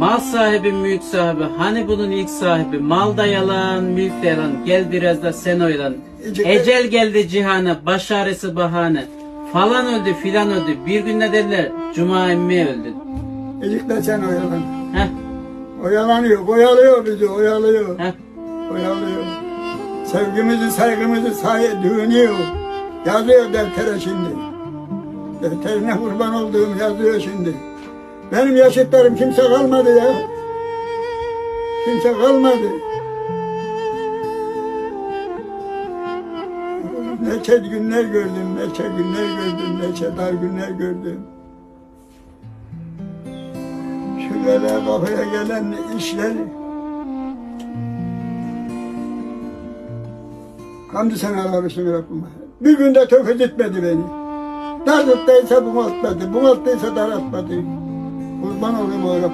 Mal sahibi, mülk sahibi, hani bunun ilk sahibi, mal da yalan, mülk de yalan, gel biraz da sen oylan. Ece- Ecel geldi cihana, baş ağrısı bahane. Falan öldü, filan öldü, bir gün ne derler, cuma emmi öldü. İlikle sen oyalan. Heh, Oyalanıyor, oyalıyor bizi, oyalıyor. heh. Oyalıyor. Sevgimizi, saygımızı say düğünüyor. Yazıyor deftere şimdi. Defterine kurban olduğum yazıyor şimdi. Benim yaşıtlarım kimse kalmadı ya. Kimse kalmadı. Neçe günler gördüm, neçe günler gördüm, neçe dar günler gördüm. Şu böyle kafaya gelen işler Hamdü senalar olsun Rabbime. Bir günde töküz etmedi beni. Darlıktaysa bunaltmadı, bunalttıysa daraltmadı. Kurban 我们班的，我们那个。